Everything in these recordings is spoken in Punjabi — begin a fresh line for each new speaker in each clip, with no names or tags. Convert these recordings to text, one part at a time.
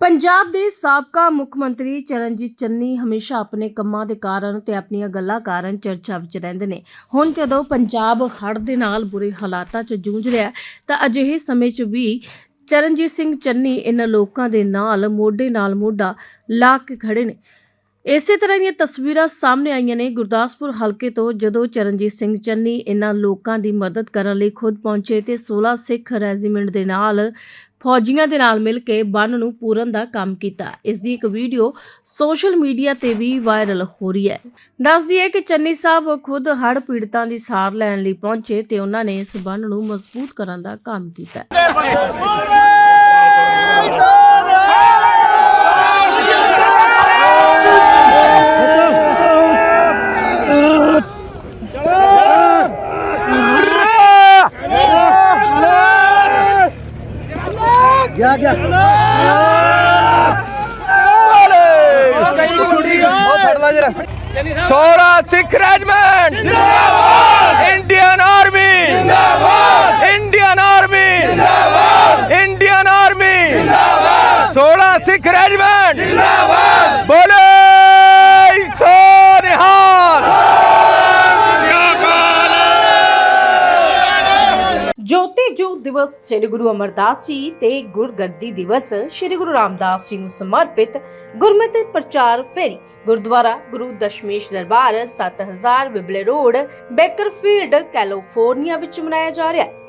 ਪੰਜਾਬ ਦੇ ਸਾਬਕਾ ਮੁੱਖ ਮੰਤਰੀ ਚਰਨਜੀਤ ਚੰਨੀ ਹਮੇਸ਼ਾ ਆਪਣੇ ਕੰਮਾਂ ਦੇ ਕਾਰਨ ਤੇ ਆਪਣੀਆਂ ਗੱਲਾਂ ਕਾਰਨ ਚਰਚਾ ਵਿੱਚ ਰਹਿੰਦੇ ਨੇ। ਹੁਣ ਜਦੋਂ ਪੰਜਾਬ ਹੜ੍ਹ ਦੇ ਨਾਲ ਬੁਰੇ ਹਾਲਾਤਾਂ 'ਚ ਜੂਝ ਰਿਹਾ ਤਾਂ ਅਜਿਹੇ ਸਮੇਂ 'ਚ ਵੀ ਚਰਨਜੀਤ ਸਿੰਘ ਚੰਨੀ ਇਹਨਾਂ ਲੋਕਾਂ ਦੇ ਨਾਲ ਮੋਢੇ ਨਾਲ ਮੋਢਾ ਲਾ ਕੇ ਖੜੇ ਨੇ। ਇਸੇ ਤਰ੍ਹਾਂ ਦੀਆਂ ਤਸਵੀਰਾਂ ਸਾਹਮਣੇ ਆਈਆਂ ਨੇ। ਗੁਰਦਾਸਪੁਰ ਹਲਕੇ ਤੋਂ ਜਦੋਂ ਚਰਨਜੀਤ ਸਿੰਘ ਚੰਨੀ ਇਹਨਾਂ ਲੋਕਾਂ ਦੀ ਮਦਦ ਕਰਨ ਲਈ ਖੁਦ ਪਹੁੰਚੇ ਤੇ 16 ਸਿੱਖ ਰੈਜੀਮੈਂਟ ਦੇ ਨਾਲ ਫੌਜੀਆਂ ਦੇ ਨਾਲ ਮਿਲ ਕੇ ਬੰਨ ਨੂੰ ਪੂਰਨ ਦਾ ਕੰਮ ਕੀਤਾ। ਇਸ ਦੀ ਇੱਕ ਵੀਡੀਓ ਸੋਸ਼ਲ ਮੀਡੀਆ ਤੇ ਵੀ ਵਾਇਰਲ ਹੋ ਰਹੀ ਹੈ। ਦੱਸਦੀ ਹੈ ਕਿ ਚੰਨੀ ਸਾਹਿਬ ਖੁਦ ਹੜ੍ਹ ਪੀੜਤਾਂ ਦੀ ਸਾਰ ਲੈਣ ਲਈ ਪਹੁੰਚੇ ਤੇ ਉਹਨਾਂ ਨੇ ਇਸ ਬੰਨ ਨੂੰ ਮਜ਼ਬੂਤ ਕਰਨ ਦਾ ਕੰਮ ਕੀਤਾ।
ਗਿਆ ਗਿਆ।
ਸੋਰਾ ਸਿੱਖ ਰੈਜੀਮੈਂਟ। ਜਿੰਦਾਬਾਦ। Indian army. ਜਿੰਦਾਬਾਦ। Indian army. ਜਿੰਦਾਬਾਦ। Indian army. ਜਿੰਦਾਬਾਦ। ਸੋਰਾ ਸਿੱਖ ਰੈਜੀਮੈਂਟ।
ਜੋਤੀ ਦਿਵਸ ਸ੍ਰੀ ਗੁਰੂ ਅਮਰਦਾਸ ਜੀ ਤੇ ਗੁਰਗੱਦੀ ਦਿਵਸ ਸ੍ਰੀ ਗੁਰੂ ਰਾਮਦਾਸ ਜੀ ਨੂੰ ਸਮਰਪਿਤ ਗੁਰਮਤਿ ਪ੍ਰਚਾਰ ਫੇਰੀ, ਗੁਰਦੁਆਰਾ ਗੁਰੂ ਦਸ਼ਮੇਸ਼ ਦਰਬਾਰ 7000 ਬਿਬਲੇ ਰੋਡ, ਬੇਕਰਫੀਲਡ, ਕੈਲੀਫੋਰਨੀਆ ਵਿੱਚ ਮਨਾਇਆ ਜਾ ਰਿਹਾ ਹੈ।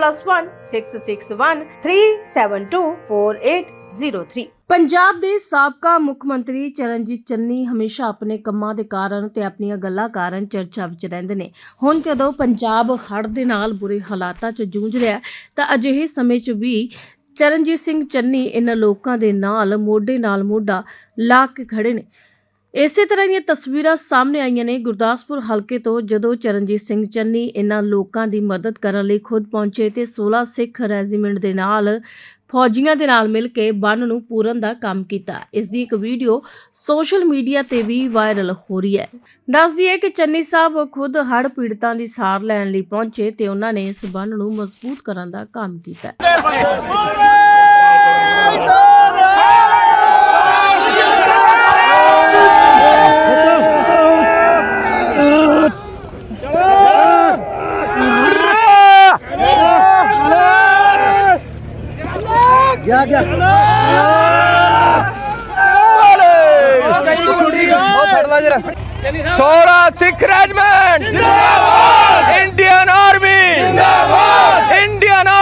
+1 661 372 4803 ਪੰਜਾਬ ਦੇ ਸਾਬਕਾ ਮੁੱਖ ਮੰਤਰੀ ਚਰਨਜੀਤ ਚੰਨੀ ਹਮੇਸ਼ਾ ਆਪਣੇ ਕੰਮਾਂ ਦੇ ਕਾਰਨ ਤੇ ਆਪਣੀਆਂ ਗੱਲਾਂ ਕਾਰਨ ਚਰਚਾ ਵਿੱਚ ਰਹਿੰਦੇ ਨੇ। ਹੁਣ ਜਦੋਂ ਪੰਜਾਬ ਹੜ੍ਹ ਦੇ ਨਾਲ ਬੁਰੇ ਹਾਲਾਤਾਂ 'ਚ ਜੂਝ ਰਿਹਾ ਤਾਂ ਅਜਿਹੇ ਸਮੇਂ 'ਚ ਵੀ ਚਰਨਜੀਤ ਸਿੰਘ ਚੰਨੀ ਇਹਨਾਂ ਲੋਕਾਂ ਦੇ ਨਾਲ, ਮੋਢੇ ਨਾਲ ਮੋਢਾ ਲਾ ਕੇ ਖੜੇ ਨੇ। ਇਸੇ ਤਰ੍ਹਾਂ ਦੀਆਂ ਤਸਵੀਰਾਂ ਸਾਹਮਣੇ ਆਈਆਂ ਨੇ ਗੁਰਦਾਸਪੁਰ ਹਲਕੇ ਤੋਂ ਜਦੋਂ ਚਰਨਜੀਤ ਸਿੰਘ ਚੰਨੀ ਇਹਨਾਂ ਲੋਕਾਂ ਦੀ ਮਦਦ ਕਰਨ ਲਈ ਖੁਦ ਪਹੁੰਚੇ ਤੇ 16 ਸਿੱਖ ਰੈਜੀਮੈਂਟ ਦੇ ਨਾਲ ਫੌਜੀਆਂ ਦੇ ਨਾਲ ਮਿਲ ਕੇ ਬੰਨ ਨੂੰ ਪੂਰਨ ਦਾ ਕੰਮ ਕੀਤਾ। ਇਸ ਦੀ ਇੱਕ ਵੀਡੀਓ ਸੋਸ਼ਲ ਮੀਡੀਆ ਤੇ ਵੀ ਵਾਇਰਲ ਹੋ ਰਹੀ ਹੈ। ਦੱਸਦੀ ਹੈ ਕਿ ਚੰਨੀ ਸਾਹਿਬ ਖੁਦ ਹੜ੍ਹ ਪੀੜਤਾਂ ਦੀ ਸਾਰ ਲੈਣ ਲਈ ਪਹੁੰਚੇ ਤੇ ਉਹਨਾਂ ਨੇ ਇਸ ਬੰਨ ਨੂੰ ਮਜ਼ਬੂਤ ਕਰਨ ਦਾ ਕੰਮ ਕੀਤਾ।
ਗਿਆ ਗਿਆ।
ਸੋਰਾ ਸਿੱਖ ਰੈਜਮੈਂਟ। ਜਿੰਦਾਬਾਦ। Indian army. ਜਿੰਦਾਬਾਦ। Indian army